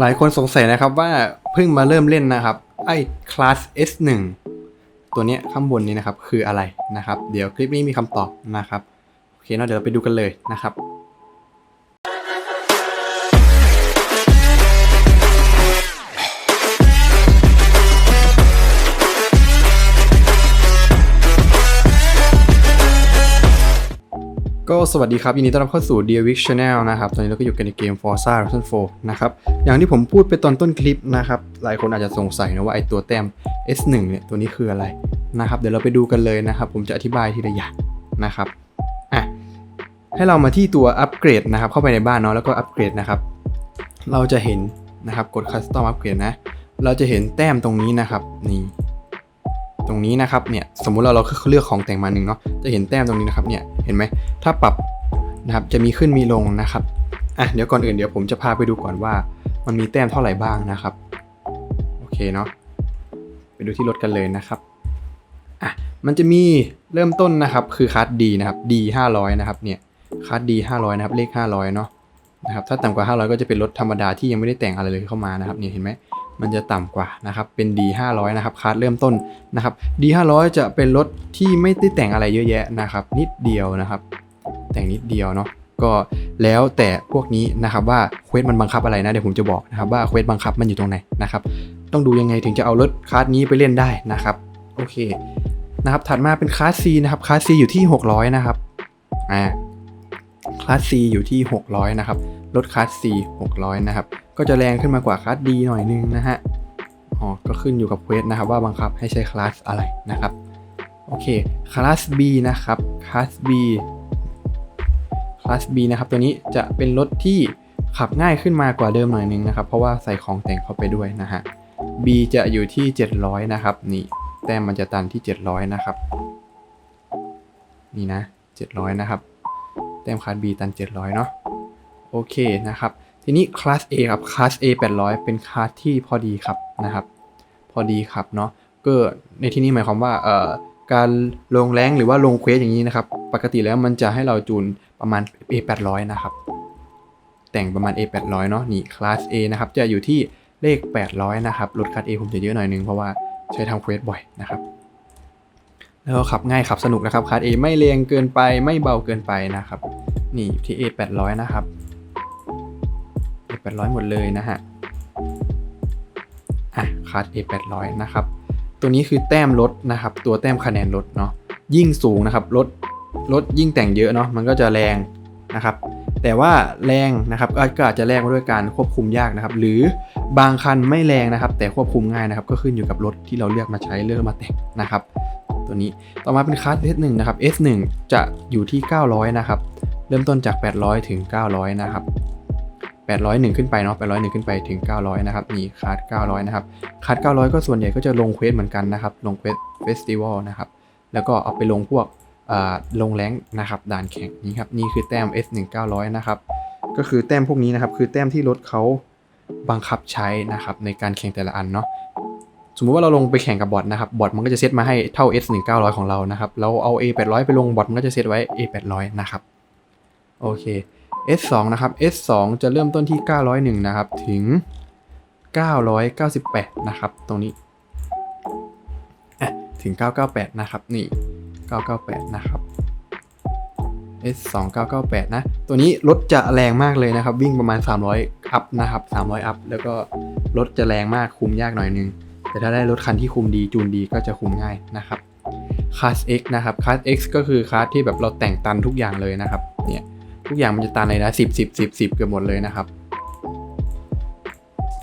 หลายคนสงสัยนะครับว่าเพิ่งมาเริ่มเล่นนะครับ ไอ้คลาส S1 ตัวเนี้ยข้างบนนี้นะครับคืออะไรนะครับ เดี๋ยวคลิปนี้มีคำตอบนะครับ โอเคเนาะเดี๋ยวเราไปดูกันเลยนะครับ ก็สวัสดีครับ ยินดีต้อนรับเข้าสู่ Dear Wick Channel นะครับ ตอนนี้เราก็อยู่กันในเกม Forza Horizon 4 นะครับ อย่างที่ผมพูดไปตอนต้นคลิปนะครับ หลายคนอาจจะสงสัยนะว่าไอตัวแต้ม S1 เนี่ย ตัวนี้คืออะไรนะครับ เดี๋ยวเราไปดูกันเลยนะครับ ผมจะอธิบายทีละอย่างนะครับ อะ ให้เรามาที่ตัวอัปเกรดนะครับ เข้าไปในบ้านเนาะ แล้วก็อัปเกรดนะครับ เราจะเห็นนะครับ กด Custom Upgrade นะ เราจะเห็นแต้มตรงนี้นะครับ นี่ ตรงนี้นะครับเนี่ยสมมุติเราเราเลือกของแต่งมาหนึ่งเนาะจะเห็นแต้มตรงนี้นะครับเนี่ยเห็นไหมถ้าปรับนะครับจะมีขึ้นมีลงนะครับอะเดี๋ยวก่อนอื่นเดี๋ยวผมจะพาไปดูก่อนว่า มันมีแต้มเท่าไหร่บ้างนะครับโอเคเนาะไปดูที่รถกันเลยนะครับอะมันจะมีเริ่มต้นนะครับคือคัสดีนะครับ D 500นะครับเนี่ยคัส D 500นะครับเลข500เนาะนะครับถ้าต่ำกว่า 500 ก็จะเป็นรถธรรมดาที่ยังไม่ได้แต่งอะไรเลยเข้ามานะครับเนี่ยเห็นไหม มันจะต่ำกว่านะครับเป็น D 500 นะครับคาร์ดเริ่มต้นนะครับ D 500 จะเป็นรถที่ไม่ได้แต่งอะไรเยอะแยะนะครับ นิดเดียวนะครับ แต่งนิดเดียวเนาะก็แล้วแต่พวกนี้นะครับว่าเควสมันบังคับอะไรนะเดี๋ยวผมจะบอกนะครับว่าเควสบังคับมันอยู่ตรงไหนนะครับต้องดูยังไงถึงจะเอารถคาร์ดนี้ไปเล่นได้นะครับโอเคนะครับถัดมาเป็นคลาส C นะครับคลาส C อยู่ที่ 600 นะครับอ่าคลาส C อยู่ที่ 600 นะครับ รถคลาส C 600 นะครับก็จะแรงขึ้นมากว่าคลาส D หน่อยนึงนะฮะอ๋อก็ขึ้นอยู่กับเควสนะครับว่าบังคับให้ใช้คลาสอะไรนะครับโอเคคลาส B นะครับคลาส B คลาส B นะครับตัวนี้จะเป็นรถที่ขับง่ายขึ้นมากว่าเดิมหน่อยนึงนะครับ เพราะว่าใส่ของแต่งเข้าไปด้วยนะฮะ B จะอยู่ที่ 700 นะครับ นี่ แต้มมันจะตันที่ 700 นะครับ นี่นะ 700 นะครับ แต้มคลาส B ตัน 700 เนาะโอเคนะครับ ทีนี้คลาส A ครับคลาส A 800 เป็นคลาสที่พอดีครับนะครับ พอดีครับเนาะก็ในที่นี้หมายความว่าเอ่อการลงแรงหรือว่าลงเควสอย่างนี้นะครับ ปกติแล้วมันจะให้เราจูนประมาณ A 800นะครับ แต่งประมาณ A 800เนาะนี่คลาส A นะครับ จะอยู่ที่เลข 800 นะครับรถคลาส A ผมจะเยอะหน่อยนึงเพราะว่าใช้ทำเควสบ่อยนะครับแล้วก็ขับง่ายขับสนุกนะครับคลาส A ไม่แรงเกินไปไม่เบาเกินไปนะครับ นี่ที่ A 800 นะครับ A 800 หมดเลยนะฮะ อะคลาส A 800 นะครับ ตัวนี้คือแต้มลดนะครับ ตัวแต้มคะแนนลดเนาะ ยิ่งสูงนะครับลดลดยิ่งแต่งเยอะเนาะ มันก็จะแรงนะครับ แต่ว่าแรงนะครับก็อาจจะแลกมาด้วยการควบคุมยากนะครับ หรือบางคันไม่แรงนะครับ แต่ควบคุมง่ายนะครับ ก็ขึ้นอยู่กับรถที่เราเลือกมาใช้เลือกมาแต่งนะครับตัวนี้ต่อมาเป็นคลาส S1 นะครับ S1 จะอยู่ที่ 900 นะครับ เริ่มต้นจาก 800 ถึง 900 นะครับ 801 ขึ้นไปเนาะ801 ขึ้นไปถึง 900 นะครับนี่คาร์ด900 นะครับ คาร์ด900 ก็ส่วนใหญ่ก็จะลงเควสเหมือนกันนะครับ ลงเควสเฟสติวัลนะครับ แล้วก็เอาไปลงพวกอ่าลงแรงนะครับด่านแข่งนี้ครับ นี่คือแต้ม S1 900 นะครับ ก็คือแต้มพวกนี้นะครับ คือแต้มที่รถเขาบังคับใช้นะครับในการแข่งแต่ละอันเนาะ สมมุติว่าเราลงไปแข่งกับบอทนะครับ บอทมันก็จะเซตมาให้เท่า S 1 900 ของเรานะครับ เราเอา A 800 ไปลงบอทมันก็จะเซตไว้ A 800 นะครับ โอเค S2 นะครับ S2 จะเริ่มต้นที่ 901 นะครับ ถึง 998 นะครับ ตรงนี้ถึง 998 นะครับ นี่ 998 นะครับ S2 998 นะ ตัวนี้รถจะแรงมากเลยนะครับ วิ่งประมาณ 300 อัพนะครับ 300 อัพ แล้วก็รถจะแรงมากคุมยากหน่อยนึง แต่ถ้าได้รถคันที่คุมดีจูนดีก็จะคุมง่ายนะครับ Class X นะครับ Class X ก็คือคลาสที่แบบเราแต่งตันทุกอย่างเลยนะครับ เนี่ย ทุกอย่างมันจะตันเลยนะ10 10 10 10เกือบหมดเลยนะครับ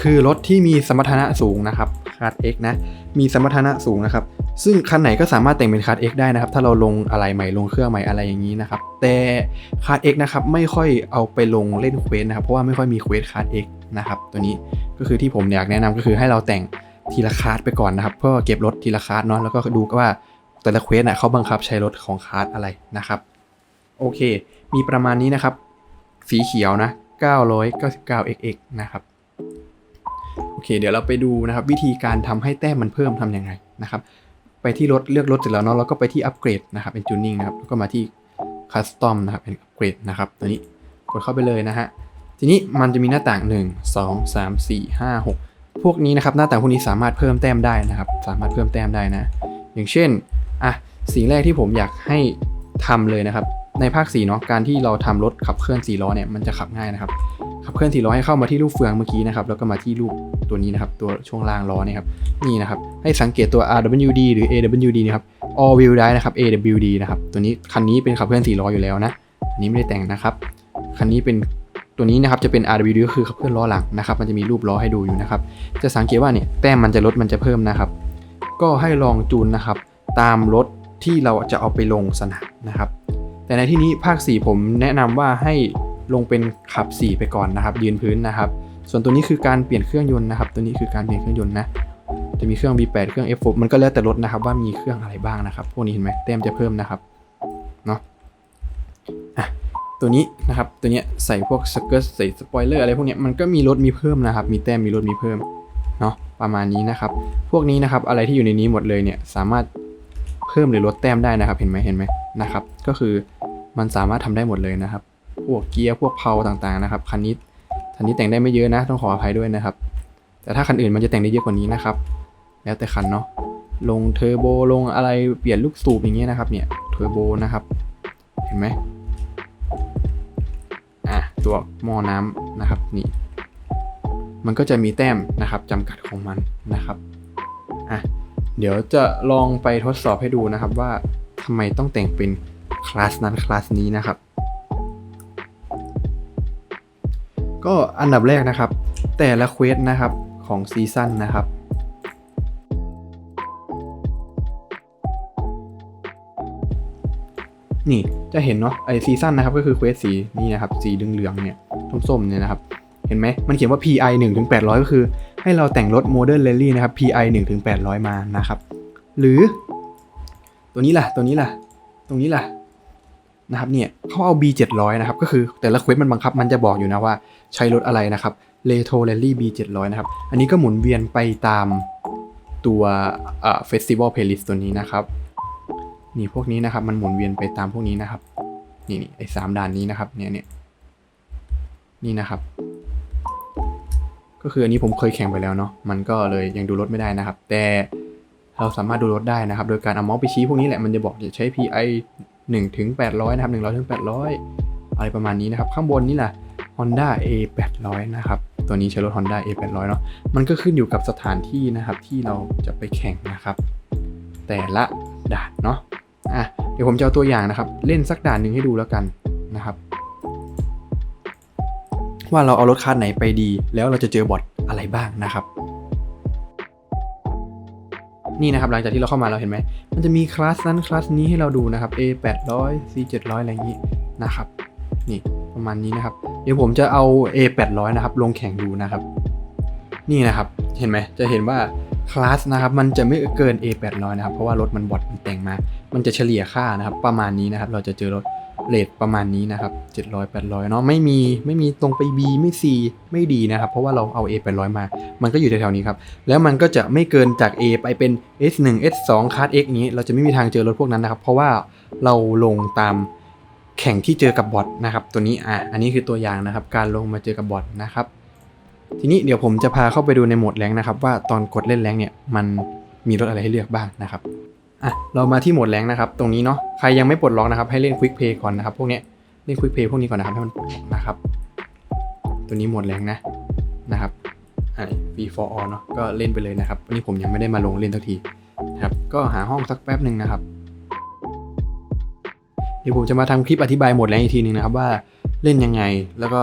คือรถที่มีสมรรถนะสูงนะครับคาร์ด X นะ มีสมรรถนะสูงนะครับ ซึ่งคันไหนก็สามารถแต่งเป็นคาร์ด X ได้นะครับ ถ้าเราลงอะไรใหม่ลงเครื่องใหม่อะไรอย่างนี้นะครับ แต่คาร์ด X นะครับไม่ค่อยเอาไปลงเล่นเควสนะครับ เพราะว่าไม่ค่อยมีเควสคาร์ด X นะครับ ตัวนี้ก็คือที่ผมอยากแนะนำก็คือให้เราแต่งทีละคาร์ดไปก่อนนะครับ เพื่อเก็บรถทีละคาร์ดเนาะ แล้วก็ดูว่าแต่ละเควสน่ะเขาบังคับใช้รถของคาร์ดอะไรนะครับ โอเค มีประมาณนี้นะครับ สีเขียวนะ 999xx นะครับ โอเค เดี๋ยวเราไปดูนะครับ วิธีการทำให้แต้มมันเพิ่มทำยังไงนะครับ ไปที่รถเลือกรถเสร็จแล้วเนาะแล้วก็ไปที่อัปเกรดนะครับเป็นจูนนิ่งนะครับแล้วก็มาที่คัสตอมนะครับเป็นอัปเกรดนะครับ ตัวนี้กดเข้าไปเลยนะฮะทีนี้มันจะมีหน้าต่าง 1 2 3 4 5 6 พวกนี้นะครับ หน้าต่างพวกนี้สามารถเพิ่มแต้มได้นะครับ สามารถเพิ่มแต้มได้นะ อย่างเช่นอะสิ่งแรกที่ผมอยากให้ทำเลยนะครับ ในภาค4เนาะการที่เราทำรถขับเคลื่อน4ล้อเนี่ยมันจะขับง่ายนะครับขับเคลื่อน4ล้อให้เข้ามาที่รูปเฟืองเมื่อกี้นะครับแล้วก็มาที่รูปตัวนี้นะครับตัวช่วงล่างล้อเนี่ยครับนี่นะครับให้สังเกตตัว RWD หรือ AWD นะครับ All Wheel Drive นะครับ AWD นะครับตัวนี้คันนี้เป็นขับเคลื่อน4ล้ออยู่แล้วนะอันนี้ไม่ได้แต่งนะครับคันนี้เป็นตัวนี้นะครับจะเป็น RWD ก็คือขับเคลื่อนล้อหลังนะครับมันจะมีรูปล้อให้ดูอยู่นะครับจะสังเกตว่าเนี่ยแต้มมันจะลดมันจะเพิ่มนะครับก็ให้ลองจูนนะครับตามรถที่เราจะเอาไปลงสนามนะครับ แต่ในที่นี้ภาค 4 ผมแนะนำว่าให้ลงเป็นขับ 4 ไปก่อนนะครับ ยืนพื้นนะครับ ส่วนตัวนี้คือการเปลี่ยนเครื่องยนต์นะครับ ตัวนี้คือการเปลี่ยนเครื่องยนต์นะจะมีเครื่อง V8 เครื่อง F6 มันก็แล้วแต่รถนะครับ ว่ามีเครื่องอะไรบ้างนะครับ พวกนี้เห็นไหมแต้มจะเพิ่มนะครับเนาะตัวนี้นะครับตัวเนี้ยใส่พวกสเกิร์ตใส่สปอยเลอร์อะไรพวกเนี้ยมันก็มีลดมีเพิ่มนะครับ มีแต้มมีลดมีเพิ่มเนาะประมาณนี้นะครับ พวกนี้นะครับอะไรที่อยู่ในนี้หมดเลยเนี่ยสามารถเพิ่มหรือลดแต้มได้นะครับ เห็นไหมเห็นไหมนะครับ ก็คือ มันสามารถทำได้หมดเลยนะครับ พวกเกียร์พวกเพลาต่างๆนะครับ คันนี้คันนี้แต่งได้ไม่เยอะนะ ต้องขออภัยด้วยนะครับ แต่ถ้าคันอื่นมันจะแต่งได้เยอะกว่านี้นะครับ แล้วแต่คันเนาะ ลงเทอร์โบลงอะไรเปลี่ยนลูกสูบอย่างเงี้ยนะครับ เนี่ยเทอร์โบนะครับ เห็นไหมอะตัวหม้อน้ำนะครับนี่ มันก็จะมีแต้มนะครับจำกัดของมันนะครับ อะ เดี๋ยวจะลองไปทดสอบให้ดูนะครับว่าทำไมต้องแต่งเป็น คลาสนั้นคลาสนี้นะครับ ก็อันดับแรกนะครับ แต่ละเควสนะครับของซีซั่นนะครับนี่จะเห็นเนาะไอซีซั่นนะครับก็คือเควสสีนี่นะครับสีเหลืองๆเนี่ยส้มๆเนี่ยนะครับ เห็นไหมมันเขียนว่า PI 1ถึง800 ก็คือ ให้เราแต่งรถ Modern Rally นะครับ PI 1ถึง800 มานะครับ หรือ ตัวนี้ล่ะตัวนี้ล่ะ ตรงนี้ล่ะ นะครับเนี่ยเขาเอา B 700 นะครับก็คือแต่ละเควสมันบังคับมันจะบอกอยู่นะว่าใช้รถอะไรนะครับ Retro Rally B 700 นะครับ อันนี้ก็หมุนเวียนไปตามตัวเอ่อ Festival Playlist ตัวนี้นะครับนี่พวกนี้นะครับมันหมุนเวียนไปตามพวกนี้นะครับ นี่นี่ไอ้สามด่านนี้นะครับเนี่ยเนี่ยนี่นะครับ ก็คืออันนี้ผมเคยแข่งไปแล้วเนาะมันก็เลยยังดูรถไม่ได้นะครับ แต่เราสามารถดูรถได้นะครับ โดยการเอาเมาส์ไปชี้พวกนี้แหละมันจะบอกจะใช้ PI 1ถึง800 นะครับ 100ถึง800 อะไรประมาณนี้นะครับ ข้างบนนี่แหละ Honda A 800นะครับ ตัวนี้ใช้รถ Honda A 800เนาะ มันก็ขึ้นอยู่กับสถานที่นะครับที่เราจะไปแข่งนะครับ แต่ละด่านเนาะ อะ เดี๋ยวผมจะเอาตัวอย่างนะครับ เล่นสักด่านหนึ่งให้ดูแล้วกันนะครับว่าเราเอารถคันไหนไปดี แล้วเราจะเจอบอทอะไรบ้างนะครับ นี่นะครับหลังจากที่เราเข้ามาเราเห็นไหม มันจะมีคลาสนั้นคลาสนี้ให้เราดูนะครับ A 800 C 700อะไรอย่างนี้นะครับ นี่ประมาณนี้นะครับ เดี๋ยวผมจะเอา A 800นะครับลงแข่งดูนะครับ นี่นะครับเห็นไหมจะเห็นว่าคลาสนะครับมันจะไม่เกิน A 800นะครับเพราะว่ารถมันบอทมันแต่งมา มันจะเฉลี่ยค่านะครับ ประมาณนี้นะครับ เราจะเจอรถ เรทประมาณนี้นะครับ 700 800 เนาะไม่มีไม่มีตรงไป B ไม่ C ไม่ดีนะครับ เพราะว่าเราเอา A 800 มา มันก็อยู่แถวๆนี้ครับ แล้วมันก็จะไม่เกินจาก A ไปเป็น S1 S2 ค a s X นี้ เราจะไม่มีทางเจอรถพวกนั้นนะครับ เพราะว่าเราลงตามแข่งที่เจอกับบอทนะครับ ตัวนี้อะอันนี้คือตัวอย่างนะครับ การลงมาเจอกับบอทนะครับ ทีนี้เดี๋ยวผมจะพาเข้าไปดูในโหมดแรงนะครับ ว่าตอนกดเล่นแรงเนี่ยมันมีรถอะไรให้เลือกบ้างนะครับ อะเรามาที่โหมดแรงนะครับ ตรงนี้เนาะใครยังไม่ปลดล็อกนะครับให้เล่นควิกเพย์ก่อนนะครับพวกเนี้ยเล่นควิกเพย์พวกนี้ก่อนนะครับให้มันปลดล็อกนะครับ ตัวนี้โหมดแรงนะนะครับอ่า V for all เนาะก็เล่นไปเลยนะครับวันนี้ผมยังไม่ได้มาลงเล่นสักทีนะครับก็หาห้องสักแป๊บหนึ่งนะครับเดี๋ยวผมจะมาทำคลิปอธิบายโหมดแรงอีกทีหนึงนะครับว่าเล่นยังไงแล้วก็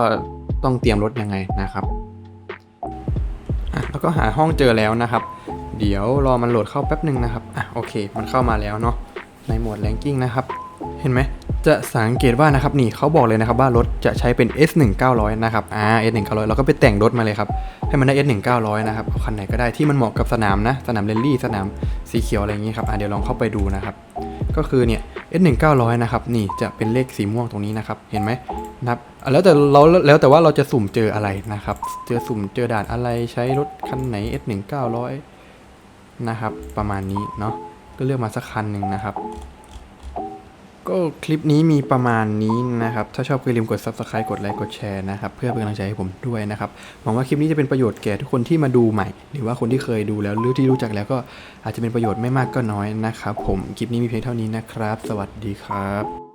ต้องเตรียมรถยังไงนะครับอะแล้วก็หาห้องเจอแล้วนะครับ เดี๋ยวรอมันโหลดเข้าแป๊บหนึ่งนะครับ อะโอเค มันเข้ามาแล้วเนาะ ในโหมดแรงกิ้งนะครับ เห็นไหม จะสังเกตว่านะครับนี่เขาบอกเลยนะครับว่ารถจะใช้เป็น S 1 900 นะครับ อ่า S 1 900 เราก็ไปแต่งรถมาเลยครับ ให้มันได้ S 1 900 นะครับคันไหนก็ได้ที่มันเหมาะกับสนามนะ สนามเรลลี่ สนามสีเขียวอะไรอย่างงี้ครับ อะเดี๋ยวลองเข้าไปดูนะครับ ก็คือเนี่ย S 1 900 นะครับนี่จะเป็นเลขสีม่วงตรงนี้นะครับ เห็นไหมนับอะแล้วแต่เราแล้วแต่ว่าเราจะสุ่มเจออะไรนะครับ เจอสุ่มเจอด่านอะไรใช้รถคันไหน S 1 900 นะครับ ประมาณนี้เนาะก็เลือกมาสักคันหนึ่งนะครับ ก็คลิปนี้มีประมาณนี้นะครับ ถ้าชอบก็อย่าลืมกด subscribe กดไลค์กดแชร์นะครับ เพื่อเป็นกำลังใจให้ผมด้วยนะครับหวังว่าคลิปนี้จะเป็นประโยชน์แก่ทุกคนที่มาดูใหม่ หรือว่าคนที่เคยดูแล้วหรือที่รู้จักแล้วก็อาจจะเป็นประโยชน์ไม่มากก็น้อยนะครับ ผมคลิปนี้มีเพียงเท่านี้นะครับ สวัสดีครับ